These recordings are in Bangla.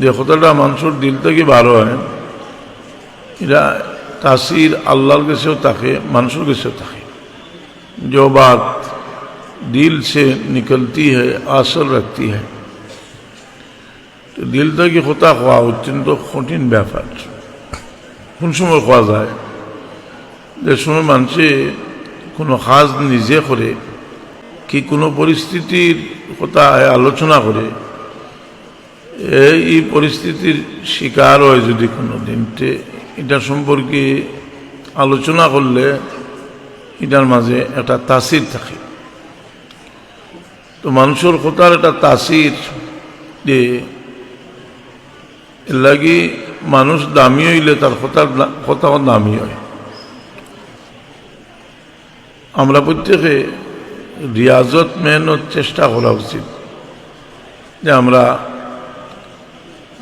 যে কথাটা মানুষের দিল থেকে ভালো হয় এটা তাসির আল্লাহর কাছেও থাকে মানুষের কাছেও থাকে जो बात दिल से निकलती है असर रखती है তো দিল থেকে হতা হওয়া অত্যন্ত কঠিন ব্যাপার কোন সময় খাওয়া যায় যে সময় মানুষে কোনো কাজ নিজে করে কি কোনো পরিস্থিতির কথা আলোচনা করে এই পরিস্থিতির শিকার হয় যদি কোনো দিনতে এটা সম্পর্কে আলোচনা করলে এটার মাঝে একটা তাসির থাকে। তো মানুষের কথার একটা তাসির যে লাগি মানুষ দামি হইলে তার কথার কথাও দামি হয়। আমরা প্রত্যেকে রিয়াজত মেহনত চেষ্টা করা উচিত যে আমরা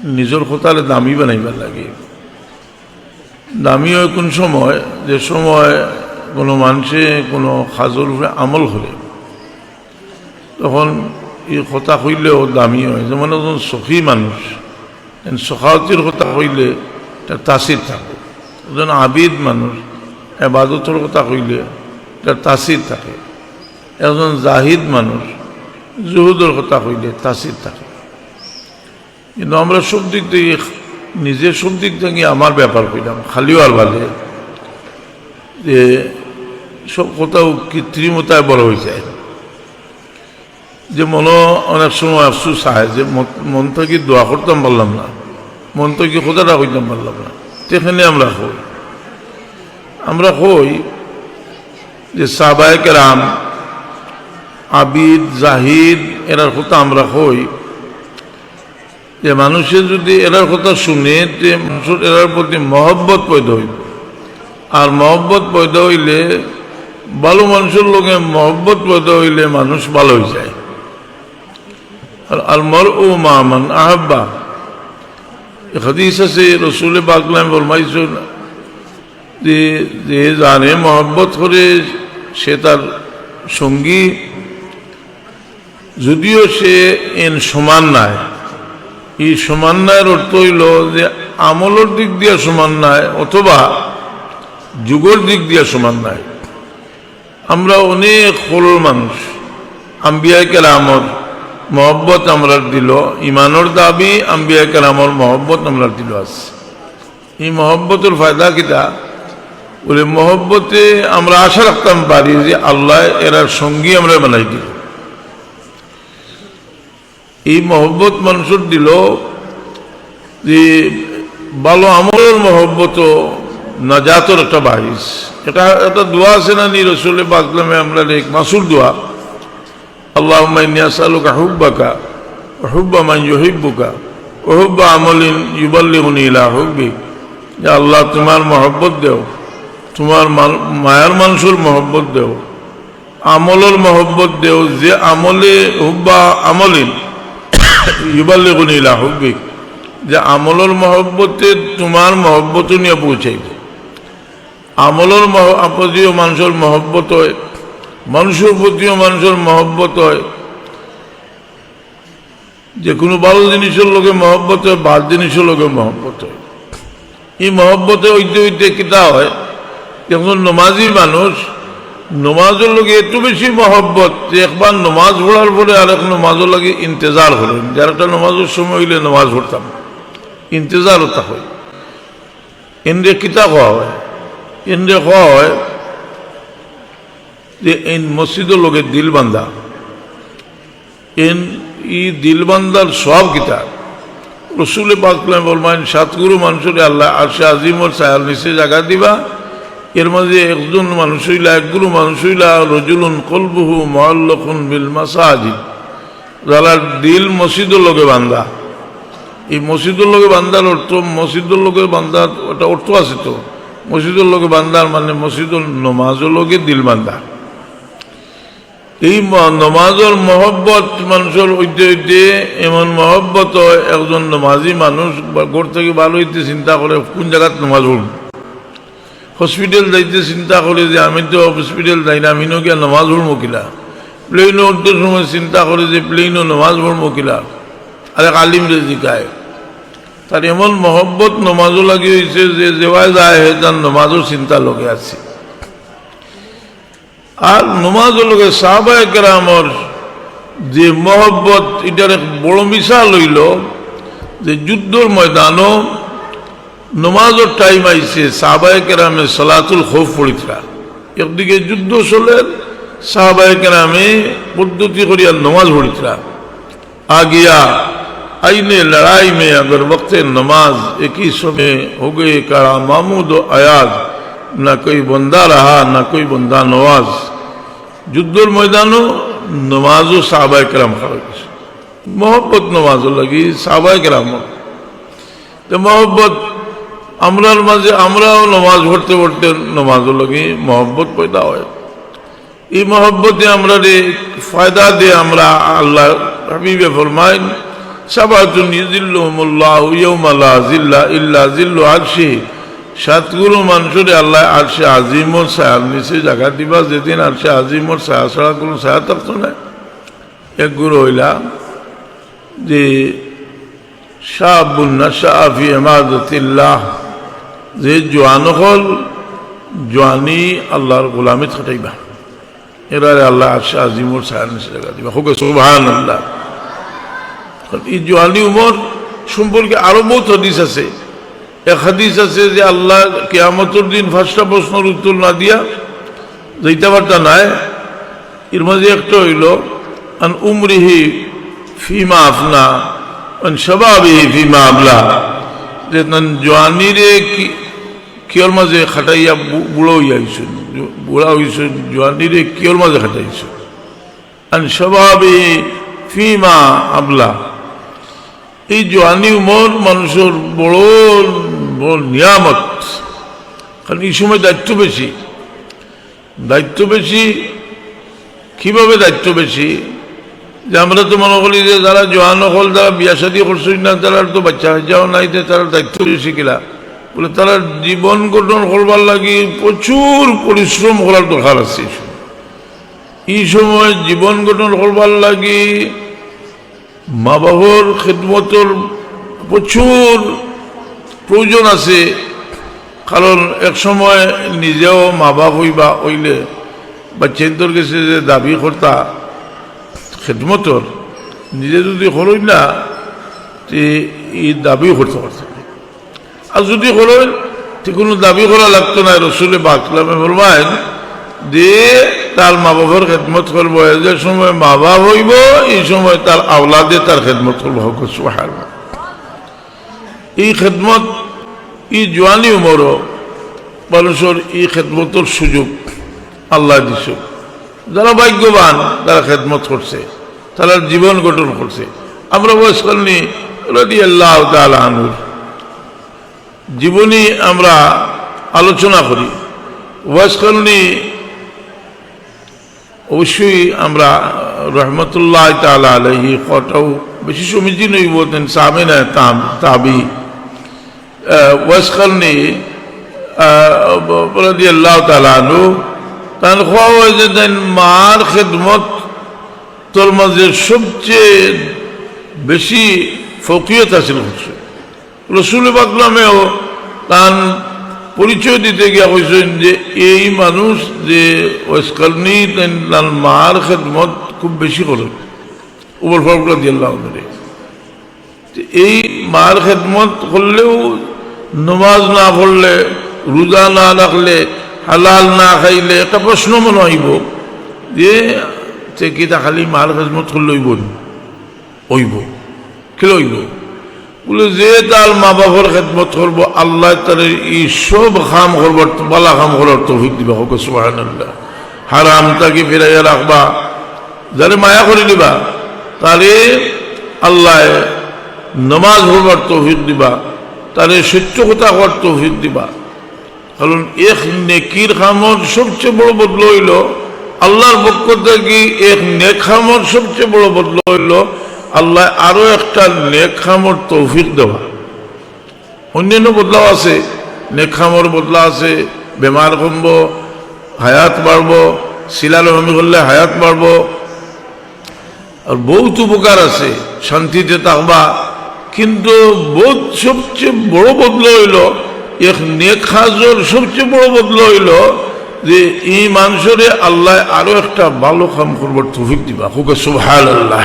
নিজের কথারে দামি বানাইবার লাগে। দামি হয় কোন সময়? যে সময় কোনো মানুষে কোনো সাজর উপরে আমল করে। তখন এই কথা কইলেও দামি হয়। যেমন একজন সখী মানুষ সখাওতির কথা কইলে তার তাসির থাকে। একজন আবিদ মানুষ, এবাদতের কথা কইলে তার তাসির থাকে। একজন জাহিদ মানুষ, জুহুদের কথা কইলে তাসির থাকে। কিন্তু আমরা সব দিক থেকে, নিজের সব দিক থেকে আমার ব্যাপার কইলাম খালিও আর ভালে যে সব কথাও কৃত্রিমতায় বড় হয়ে যায়। যে মনে অনেক সময় আফসুস আয় যে মন থেকে দোয়া করতাম পারলাম না, মন থেকে কথাটা কইতাম পারলাম না, সেখানে আমরা হই আমরা হই যে সাবায়ক রাম আবিদ, জাহিদ, এরার কথা আমরা হই যে মানুষের যদি এরার কথা শুনে, যে মানুষের এরার প্রতি মহব্বত পয়দা হইব আর মহব্বত পয়দা হইলে, ভালো মানুষের লোকে মহব্বত পয়দা হইলে মানুষ ভালো হয়ে যায়। আর আলমর ও মামান আহাব্বা। হাদিস আছে রসুলে বাকলাম ফরমাইছেন যে যে জানে মহব্বত করে, সে তার সঙ্গী। যদিও সে এন সমান নাই। এই সমান নায়ের অর্থ হইল যে আমলের দিক দিয়ে সমান নাই অথবা যুগের দিক দিয়ে সমান নাই। আমরা অনেক হলোর মানুষ। আম্বিয়া কেরামর মহব্বত আমরা দিল। ইমানোর দাবি আম্বিয়া কেরামর মহব্বত আমরা দিল আছে। এই মহব্বতের ফায়দা কিতা? বলে মহব্বতে আমরা আশা রাখতাম পারি যে আল্লাহ এরার সঙ্গী আমরা বানাই দিল। এই মহব্বত মানুষের দিল যে ভালো আমলের মহব্বত নাজাতর একটা বাইস এটা একটা দোয়া আছে না নি রসুল বাকলামে আমরা এক মাসুর দোয়া। আল্লাহ সালুকা হুব্বাকা হুব্বা মান ইউহিব্বুকা ওহুব্বা আমলিন ইউবাল্লিগুনি ইলা হুব্বি। যে আল্লাহ তোমার মহব্বত দেও, তোমার মায়ার মানুষের মহব্বত দেও, আমলের মহব্বত দেও, যে আমলে হুব্বা আমলিন ইউবাল্লিগুনি ইলা যে আমলের মহব্বতে তোমার মহব্বত নিয়ে পৌঁছাইবে আমলের প্রতিও মানুষের মহব্বত হয়, মানুষের প্রতিও মানুষের মহব্বত হয়। যে কোনো ভালো জিনিসের লোকে মহব্বত হয়, বাদ জিনিসের লোকে মহব্বত হয়। এই মহব্বতে হইতে হইতে কিতা হয়? যখন নমাজি মানুষ নমাজের লোকে এত বেশি মহব্বত, যে একবার নমাজ পড়ার পরে আর এক নমাজের লাগে ইন্তজার হলেন যার একটা নমাজের সময় হইলে নমাজ পড়তাম। ইন্তজার হতা হয়। এনরে কিতা হওয়া হয়? এনরে হওয়া হয় যে এই মসজিদের লোকের দিল বান্ধা। এন ই দিল বান্ধার সব কিতাব রসুলে পাকলাম বলবেন সাতগুরু মানুষের আল্লাহ আসে আজিমর সায়াল নিচে জায়গা দিবা এর মাঝে একজন মানুষ হইলা একগুরু মানুষ হইলা, রজুলুন কলবহু মহল্লখুন বিল মাসাজি যারা দিল মসজিদের লোকে বান্ধা। এই মসজিদের লোকে বান্ধার অর্থ, মসজিদের লোকে বান্ধার ওটা অর্থ আছে তো। মসজিদের লোকে বান্ধার মানে মসজিদুল নমাজের লোকে দিল বান্ধা। এই নমাজের মহব্বত মানুষের ঐতে ঐতে এমন মহব্বত একজন নমাজি মানুষ ঘর থেকে ভালো হইতে চিন্তা করে কোন জায়গাত নমাজ পড়ব। হসপিটাল যাইতে চিন্তা করে যে আমি তো হসপিটাল যাই না আমিও গিয়া নমাজ পড়ব কিলা? প্লেনে উঠতে সময় চিন্তা করে যে প্লেনও নমাজ পড়ব কিলা? আরে আলিম রে জিকায়। তার এমন মহব্বত নমাজও লাগি হয়েছে যে যেওয়ায় যায় হে তার নমাজও চিন্তা লগে আছে। আর নমাজও লগে সাহবায় কেরামর যে মহব্বত, এটার এক বড় মিশাল হইল যে যুদ্ধর ময়দানও নমাজের টাইম আইছে সাহবায় কেরামে সলাতুল খোফ পড়িতরা একদিকে যুদ্ধ চলে সাহবায় কেরামে পদ্ধতি করিয়া নমাজ পড়িতরা আগিয়া आईने लड़ाई में अगर वक्त नमाज एक ही समय हो गए कड़ा मामूद व अयाज न कोई बंदा रहा न कोई बंदा नवाज যুদ্ধর ময়দানও নমাজও সাহবাই কেরাম খাওয়া গেছে মহব্বত নমাজও লাগি সাহবাই কেরাম তো মহব্বত আমরার মাঝে, আমরাও নমাজ পড়তে পড়তে নমাজও লাগি মহব্বত পয়দা হয়। এই মহব্বতে আমরা রে ফায়দা দিয়ে আমরা আল্লাহ হাবিবে ফরমাইন সাবাতুন ইজিল্লুহুমুল্লাহ ইয়াউমা লা জিল্লা ইল্লা জিল্লু আরশি। সাতগুলো মানুষের আল্লাহ আরশে আজিমর ছায়ার নিচে জায়গা দিবা, যেদিন আরশে আজিমর ছায়া, ছাড়া কোনো ছায়া থাকতো না। এক গুরু হইলা যে শাহুন্না শাহি এমাদতিল্লাহ যে জোয়ান হল জোয়ানি আল্লাহর গোলামে খাটাইবা এরারে আল্লাহ আরশে আজিমর জায়গা দিবা। হোক আল্লাহ এই জোয়ানি উমর সম্পর্কে আরও বহুত হদিস আছে। এক হাদিস আছে যে আল্লাহ কেয়ামতর দিন ফার্স্টটা প্রশ্নের উত্তর না দিয়া যাইতে পারতা নাই। এর মাঝে একটা হইল, আন উমরিহি ফিমা আফনা, আন সবাবিহি ফিমা আবলা। যে জোয়ানিরে কি কিয়র মাঝে খাটাইয়া বুড়ো হইয়াইছেন। বুড়া হইছেন জোয়ানিরে কিয়র মাঝে খাটাইছেন। আন সবাবিহি ফিমা আবলা। এই জোয়ানি উমর মানুষের বড় বড় নিয়ামত। কারণ এই সময় দায়িত্ব বেশি। দায়িত্ব বেশি, কীভাবে দায়িত্ব বেশি? যে আমরা তো মনে করি যে যারা জোয়ান হল যারা বিয়া শাদী করছেন না, তারা তো বাচ্চা যাও নাই, তারা দায়িত্ব বেশি কিলা বলে, তারা জীবন গঠন করবার লাগি প্রচুর পরিশ্রম করার দরকার আছে এই সময়। জীবন গঠন করবার লাগি মা বাবার খেদমতর প্রচুর প্রয়োজন আছে কারণ এক সময় নিজেও মা বাপ হইবা হইলে বা চেন্তর গেছে যে দাবি কর্তা খেদমতর নিজে যদি হলই না এই দাবিও করতে পারত না। আর যদি হলেন তো কোনো দাবি করা লাগতো না, রসুলে বাকলামে ফরমায়েন যে তার মা বাবার খেদমত করব যে সময় মা বাপ হইব, এই সময় তার আওলাদে তার খেদমত করব। হোক এই খেদমত, এই জোয়ানি উমর, মানুষের এই খেদমতর সুযোগ আল্লাহ দিছ। যারা ভাগ্যবান, তারা খেদমত করছে, তারা জীবন গঠন করছে। আমরা বয়স করনি রদি আল্লাহ তালুর জীবনী আমরা আলোচনা করি। ওয়াজ করনি অবশ্যই আমরা রহমতুল্লাহ তালা আলহি কটাও বেশি সমীচীন হইব সামিনা তাবি। ওয়াজ রদি আল্লাহ তালু তান খোয়া হয়েছে মার খেদমত তোর মাঝে সবচেয়ে বেশি ফকিয়ত হাসিল করছে রসুল বাকলামেও তান পরিচয় দিতে গিয়া কইছেন যে এই মানুষ যে ওয়েসকালনি তার মার খেদমত খুব বেশি করে। উপর ফলগুলো দিল্লাহ ধরে এই মার খেদমত করলেও নমাজ না পড়লে, রোজা না রাখলে, হালাল না খাইলে একটা প্রশ্ন মনে হইব যে সে কিতা খালি মার খেদমত করলে হইব? হইব। খেলে হইব? বলে, যে তার মা বাবার খেদমত করব, আল্লাহ তার এই সব খাম করব, বালা খাম করার তৌফিক দিবা, হোক সুবাহান হারাম তাকে ফিরাইয়া রাখবা, যারে মায়া করে দিবা তারে আল্লাহ নমাজ হবার তৌফিক দিবা, তারে সত্য কথা হওয়ার তৌফিক দিবা। কারণ এক নেকির খামর সবচেয়ে বড় বদল হইল, আল্লাহর পক্ষ থেকে এক নেক খামর সবচেয়ে বড় বদল হইল আল্লাহ আরও একটা নেক খামর তৌফিক দেওয়া। অন্যান্য বদলাও আছে নেক খামর বদলা আছে, বেমার কমব, হায়াত বাড়ব শিলালমি করলে হায়াত বাড়ব। আর বহুত উপকার আছে, শান্তিতে থাকবা। কিন্তু বোধ সবচেয়ে বড় বদল হইল, এক নেক হাজর সবচেয়ে বড় বদল হইল যে এই মানুষরে আল্লাহ আরও একটা ভালো কাম করবার তৌফিক দিবা। হুকে সুবহান আল্লাহ